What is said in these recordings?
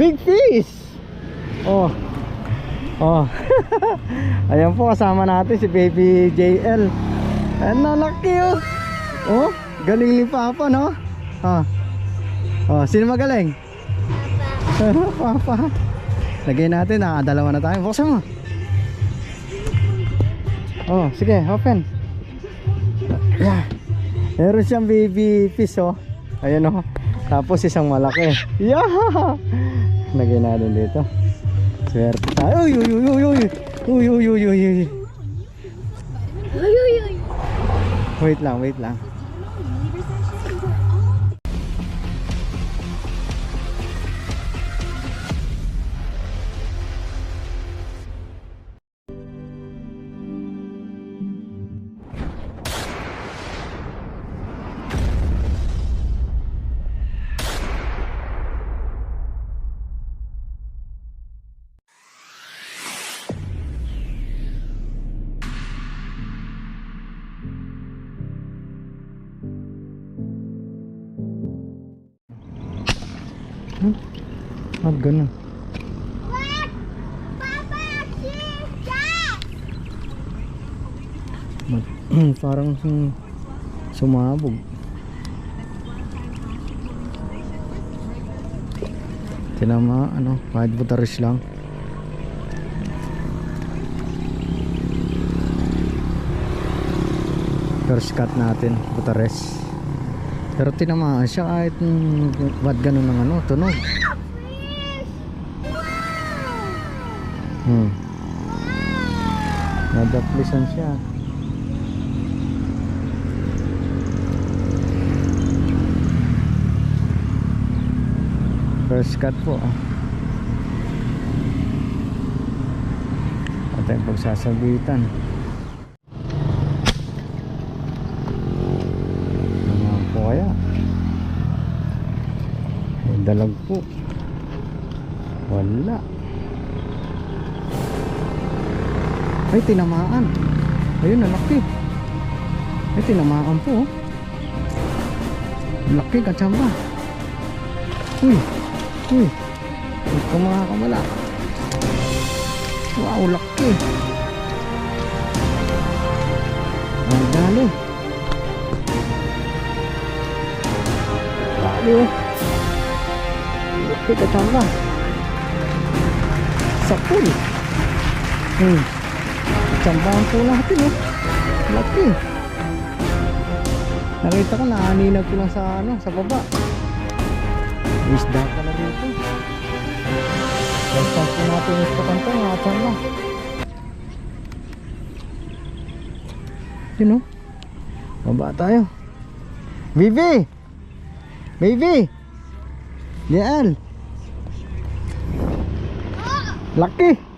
Big fish! Oh. Oh. Ayan po kasama natin si Baby JL. Ayan na laki oh. Oh, galing ni Papa no? Ah. Oh, sino magaling? Papa. Lagay natin, nakadalawa na tayo. Buksan mo. Oh, sige, open. Yeah. Meron siyang baby fish oh. Ayan oh. Tapos isang malaki. Yeah! Lagay natin dito. Swerte tayo. Uy, uy, uy, uy, uy. Uy, uy, uy, uy, uy. Uy, uy, uy. Wait lang, wait lang. Ah, ganun. Parang sum sumabog. Tinama, ano, kahit butaris lang. First cut natin, butares. Pero tinamaan siya kahit ba't ganun ng ano, tunog. Hmm. Nadaplisan siya. First cut po. At yung pagsasabitan. Ano po kaya? Dalag po. Wala. Ay, tinamaan. Ayun, nalaki. Ay, tinamaan po. Laki, katsamba. Uy, uy. Huwag ka makakamala. Wow, laki. Ang dali. Dali, oh. Laki, katsamba. Sa pool. Hmm. Tsambahan po natin oh. Laki. Nakita ko naaninag ko lang sa ano, sa baba. Isda pala rito. First time po natin gusto kanto, mga tsamba. Yun oh. Baba tayo. Bibi! Baby! Yan! Laki!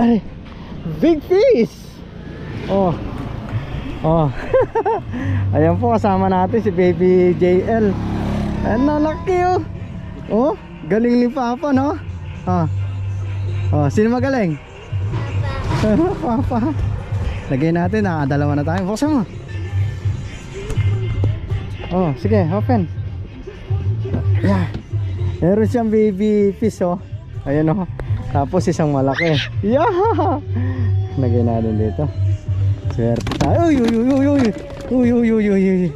Ay, big fish! Oh. Oh. Ayan po kasama natin si Baby JL. Ayan na laki oh. Oh, galing ni Papa no? Ah. Oh, sino magaling? Papa. Lagay natin, nakadalawa na tayo. Buksan mo. Oh, sige, open. Yeah. Meron siyang baby fish oh. Ayan oh. Tapos isang malaki. Yeah! Lagay natin dito. Swerte tayo. Uy, uy, uy, uy, uy. Uy, uy, uy, uy, uy.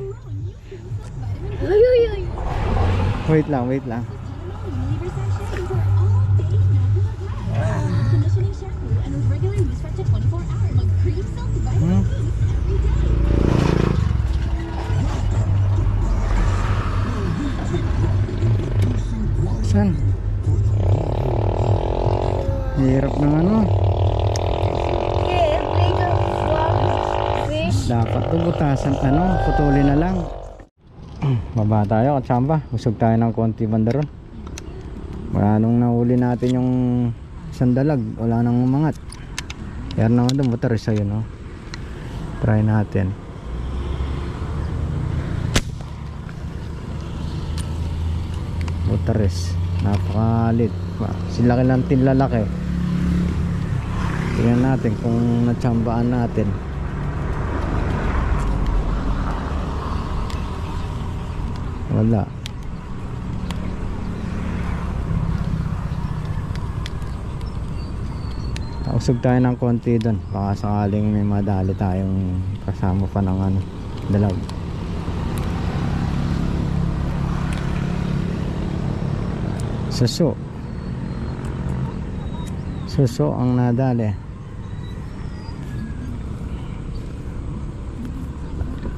Uy, uy, uy. Wait lang, wait lang. Baba tayo, katsamba. Usog tayo ng konti banda ron. Wala nung nahuli natin yung sandalag. Wala nang umangat. Yan naman doon, butaris sa'yo, no? Try natin. Tres. Napakalit. Sila lang tinlalaki. Tingnan natin kung natsambaan natin. Wala. Usog tayo ng konti doon. Baka sakaling may madali tayong kasama pa ng ano, dalag. Suso. Suso ang nadali.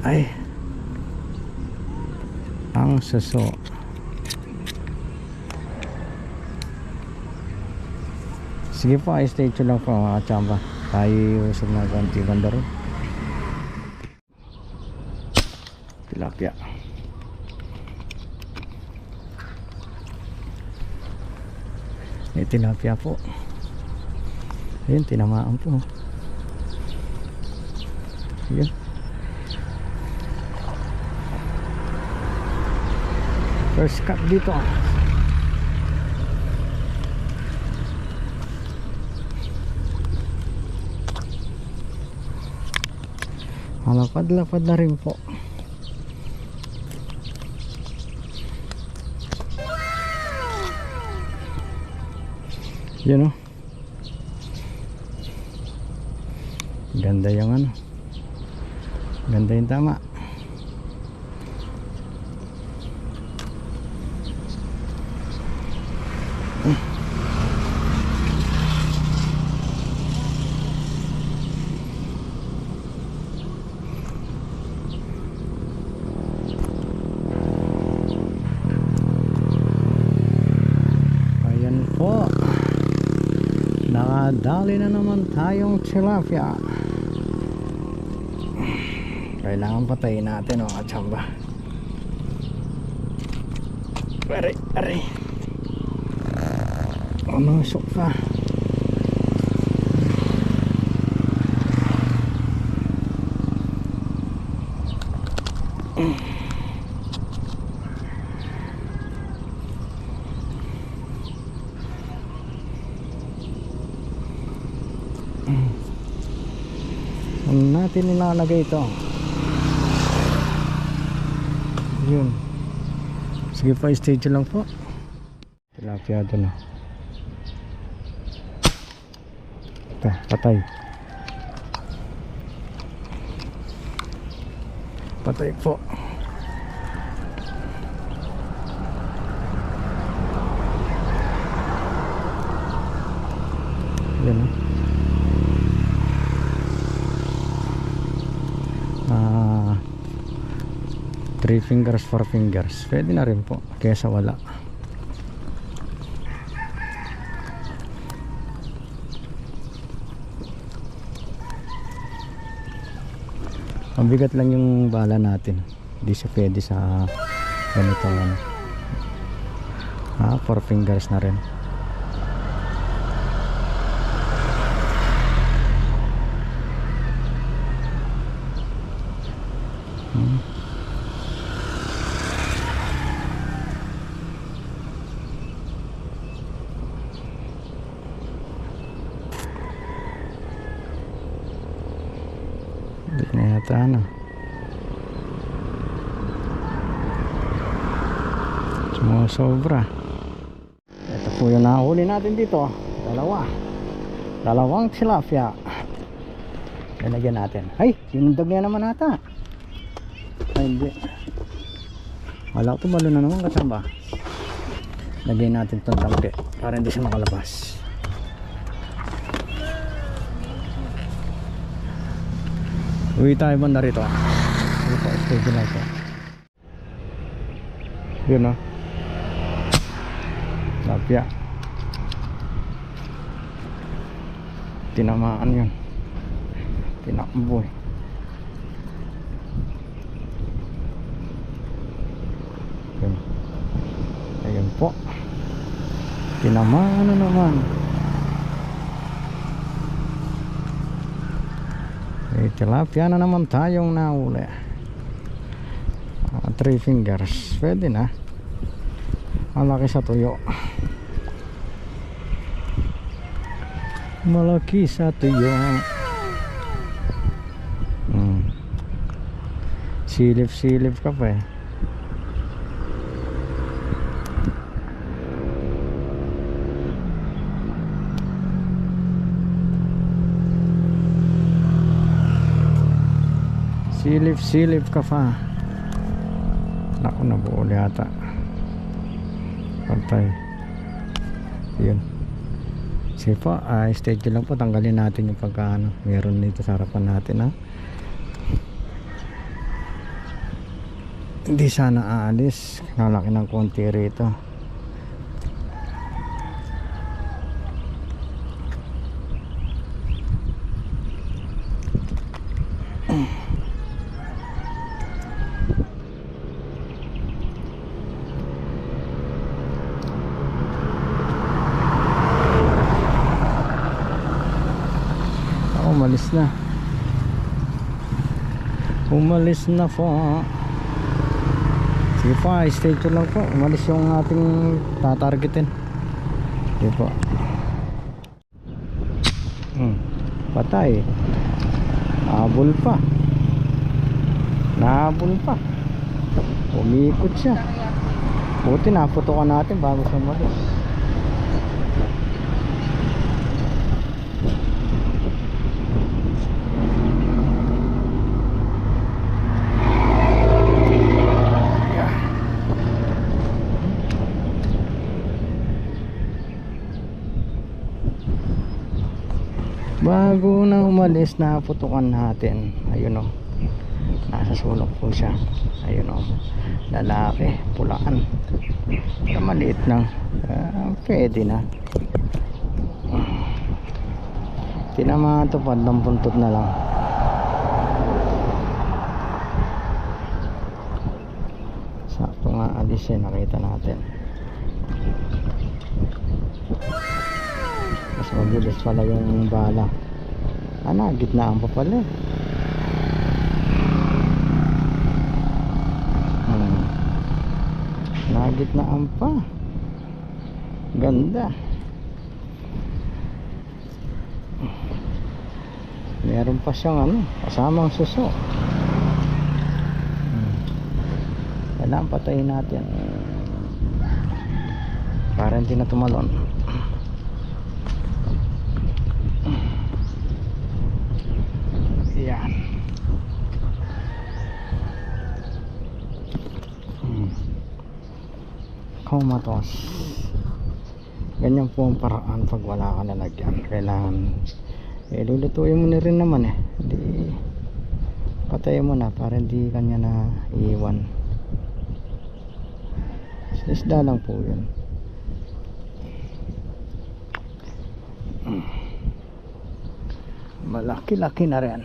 Ay. Ang suso. Sige po, ay stay tuned lang po mga kachamba. Tayo usog na konti banda ron. Tilapia. May tilapia po. Ayun, tinamaan po. Ayun. First cut dito. Malapad-lapad na rin po. Yun o. Ganda yung ano. Ganda yung tama. Ayan po. Nakadali na naman tayong tilapia. Kailangan patayin natin mga kachamba. Aray, aray. Umusok pa. Ano natin nilalagay ito? Yun. Sige pa, stage lang po. Tilapia doon. oh. Ito, patay. Patay po. 3 fingers 4 fingers. Pwede na rin po kesa wala. Mabigat lang yung bala natin. Hindi siya pwede sa ganitong ano. Ah fingers na rin. Hindi na yata ano. Sumusobra. Ito po yung nahuli natin dito. Dalawa. Dalawang tilapia. Lalagyan natin. Ay, sinundag niya naman ata. Ay, hindi. Wala ko tumalo na naman kasama. Lagyan natin itong tampi para hindi siya makalabas. Uwi tayo banda rito. Ito, ito. Yun o. Lapya. Tinamaan yun. Tinakbo eh. Yun. Ayun po. Tinamaan na naman. Eh, tilapia na naman tayong nahuli. Ah, three fingers. Pwede na. Malaki sa tuyo. Malaki sa tuyo. Hmm. Silip-silip ka pa eh. Silip-silip ka pa. Naku, nabuo yata. Pantay. Yun. Sige po, ah, stage lang po. Tanggalin natin yung pagkaano. Meron dito sa harapan natin ha. Hindi sana aalis. Nalaki ng konti rito. Umalis na. Umalis na po. Sige po, ah, stay tuned lang po. Umalis yung ating tatargetin. Sige po. Hmm. Patay. Habol pa. Nahabol pa. Umikot siya. Buti naputokan natin bago siya umalis. Bago na umalis, naputukan natin. Ayun o. Nasa sulok po siya. Ayun o. Lalaki, pulaan. Pero maliit lang. Ah, pwede na. Tinamaan to pandang puntot na lang. Sakto nga alis eh, nakita natin. Mas mabilis pala yung bala. Ano, gitnaan pa pala. Hmm. Nagitnaan pa. Ganda. Meron pa siyang ano, kasamang suso. Hmm. Kailangan patayin natin. Para hindi na tumalon. Yan. Hmm. Comatose. Ganyan po ang paraan pag wala ka lalagyan. Kailangan eh lulutuin mo na rin naman eh. Hindi patayin mo na para hindi kanya na iiwan. Isda lang po yun. Malaki-laki na rin.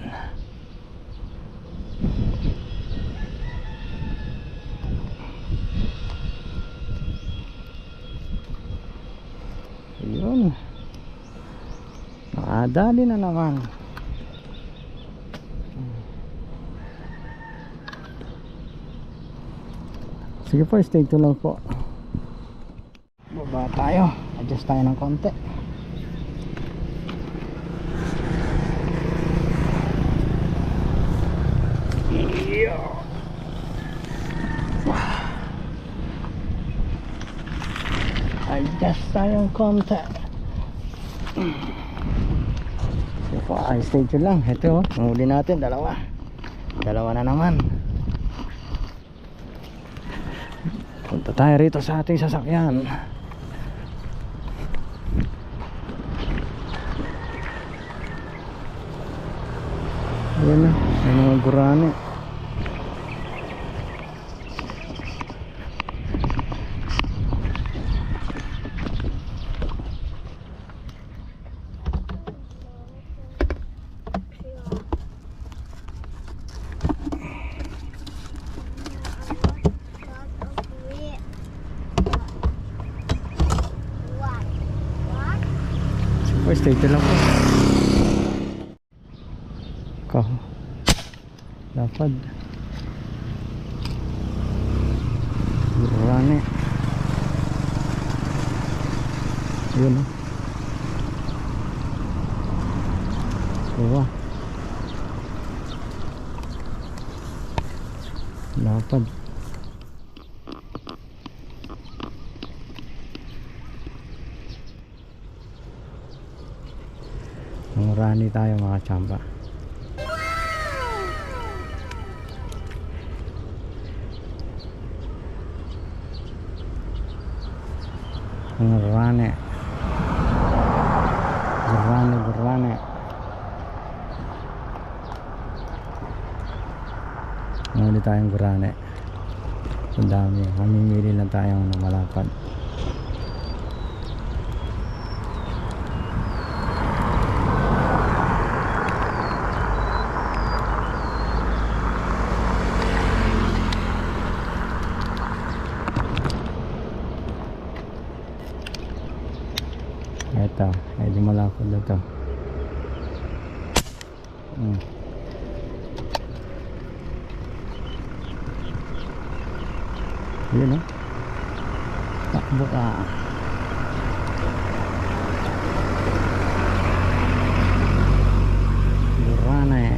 Yun. Nakadali na naman. Sige po, stay tuned lang po. Baba tayo. Adjust tayo ng konti. Adjust tayong konti. Sige po, ay stay tuned lang. Ito, ang huli natin, dalawa. Dalawa na naman. Punta tayo rito sa ating sasakyan. Ayan na, may mga gurani. Oh, straight lang po. Kaho. Lapad. Rani. Eh. Yun. Oh. Tayo mga tsamba. Murani. Murani, murani. Muli tayong gurane. Ang dami. Mamimili lang tayong ano, malapad. Ito, medyo malapad na to. Mm. Yun oh. Takbo ka. Burana eh.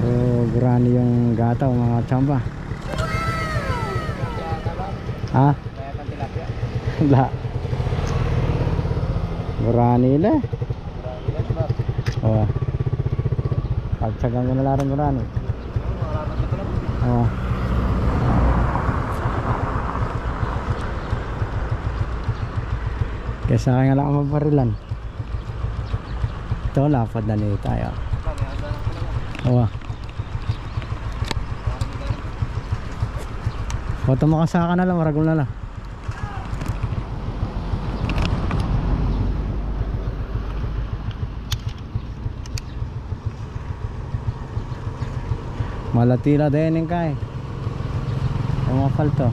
Puro gurani gataw mga tsamba. Ha? Wala. Gurani na. Oo. Pagsagang ko na larang gurani. Oo. Kesa kaya lang maparilan. Ito, lapad na nito tayo. Oo. Foto mo kasaka na lang, maragol na lang. Malatila din yung kay. Ang mga falto.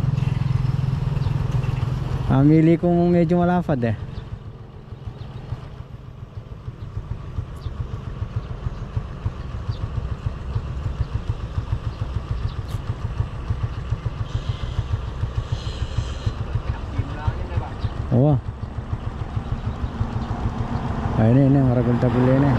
Amili kong medyo malapad eh. Ayun yun, maragong taguli na eh.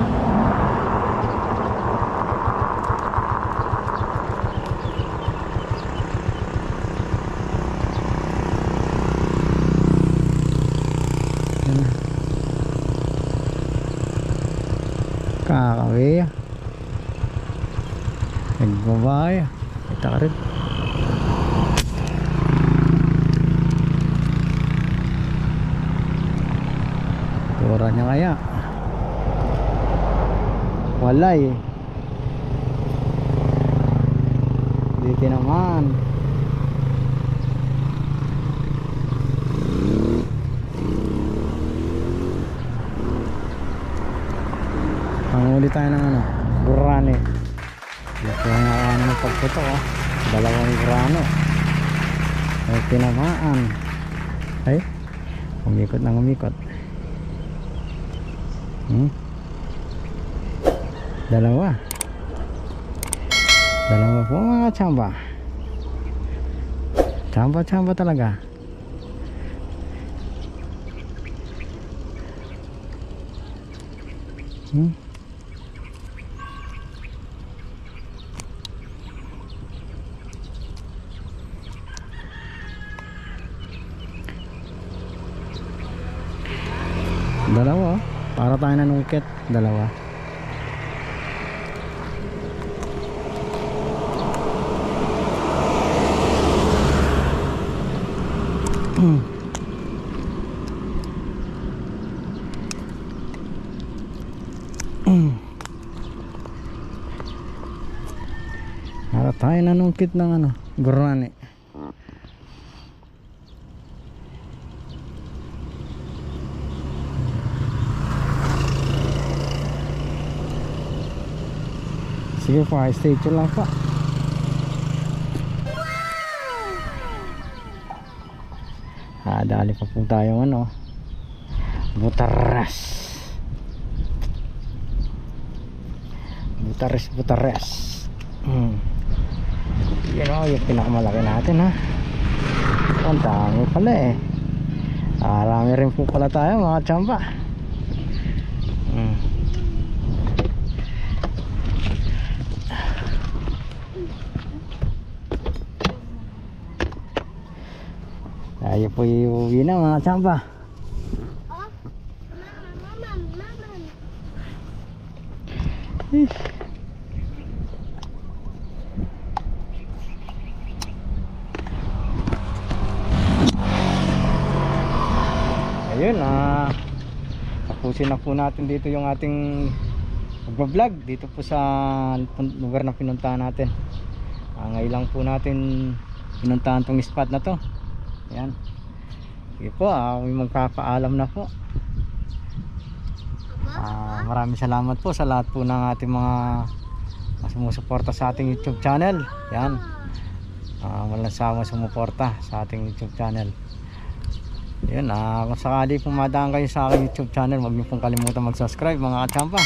Yan na. Kakawi. Nagbabay. Kita ka rin. Tura niya kaya. Wala eh. Dito naman. Panguli tayo ng ano, gurane. Dito nga ano ng pagputo oh. Dalawang gurano. Ay tinamaan. Ay, umikot nang umikot. Hmm? Dalawa. Dalawa po mga tsamba. Tsamba-tsamba talaga. Hmm? Dalawa. oh. Para tayo nanungkit. Dalawa. Para tayo nanungkit ng ano, gurani. Sige po, stay chill lang. Ah, dali pa po tayo ano. Butaras. Butares, butares. Mm. Yan o, oh, yung pinakamalaki natin ha. Ang dami pala eh. Ah, Arami rin po pala tayo mga chamba. Tayo po iuwi na mga tsamba. Oh, mama, mama. Ayun, ah tapusin na po natin dito yung ating vlog dito po sa lugar na pinuntahan natin. Ah, ngayon lang po natin pinuntahan tong spot na to. Ayan. Sige po, ah, may magpapaalam na po. Ah, maraming salamat po sa lahat po ng ating mga sumusuporta sa ating YouTube channel. Yan. Ah, walang sama sumuporta sa ating YouTube channel. Yun, ah, kung sakali pumadaan kayo sa aking YouTube channel, huwag niyo pong kalimutan mag-subscribe mga kachampa.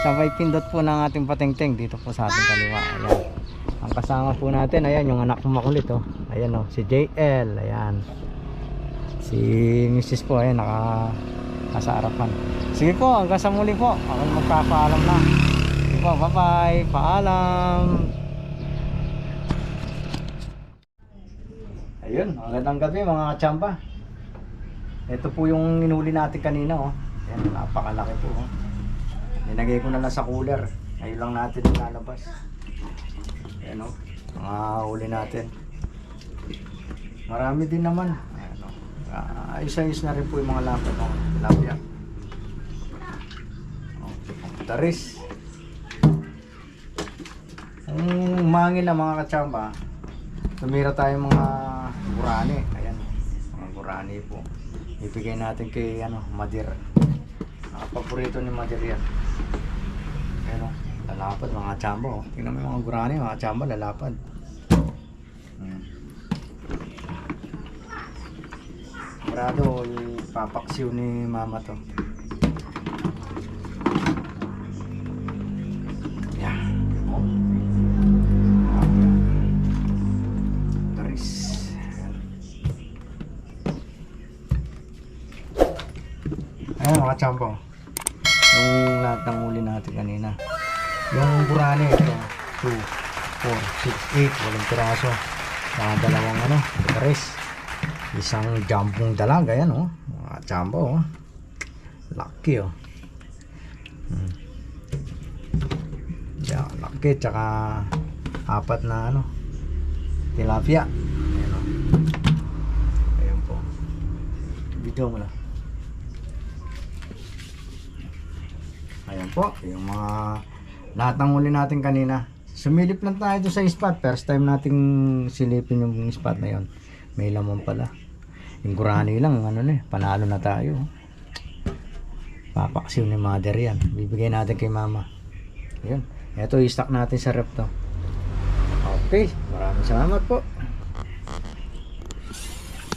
Sabay pindot po ng ating patingting dito po sa ating kaliwa. Ayan. Ang kasama po natin, ayan, yung anak ko makulit, oh. Ayan, oh, si JL, ayan. Si Mrs. po, ayan, naka, nasa harapan. Sige po, hanggang sa muli po. Ako magpapaalam na. Sige po, bye-bye. Paalam. Ayun, magandang gabi mga kachamba. Ito po yung inuli natin kanina oh. Ayan, napakalaki po oh. Nilagay ko na lang sa cooler. Ngayon lang natin nilalabas. Ayan oh. Mga huli natin. Marami din naman. Ayan oh. Ah, ayos-ayos na rin po yung mga lapad ng tilapia. Oh, taris. Kung umangin na mga katsamba, tumira tayo mga gurani. Ayan, mga gurani po. Ibigay natin kay ano, Madir. Ang paborito ni Madir yan. Ayan o, lalapad mga tsamba o. Tingnan mo yung mga gurani, mga tsamba, lalapad. Hmm. Sigurado, ipapaksiw ni mama to. Yan. Oh. Ayan. Mga champo. Yung lahat ng huli natin kanina. Yung burani ito. 2, 4, 6, 8. Walang piraso. Mga dalawang ano. Taris. Isang jambong dalaga. Ayan oh. Mga champo oh. Lucky oh. Hmm. Yeah, lucky. Tsaka apat na ano. Tilapia. Ayan oh. Ayan po. Video mo lang. Ayan po, yung mga lahat ng huli natin kanina. Sumilip lang tayo doon sa spot. First time nating silipin yung spot na yon. May laman pala. Yung gurani lang, ano na eh, panalo na tayo. Papaksiw ni mother yan. Bibigay natin kay mama. Yun. Ito, i-stock natin sa rep to. Okay, maraming salamat po.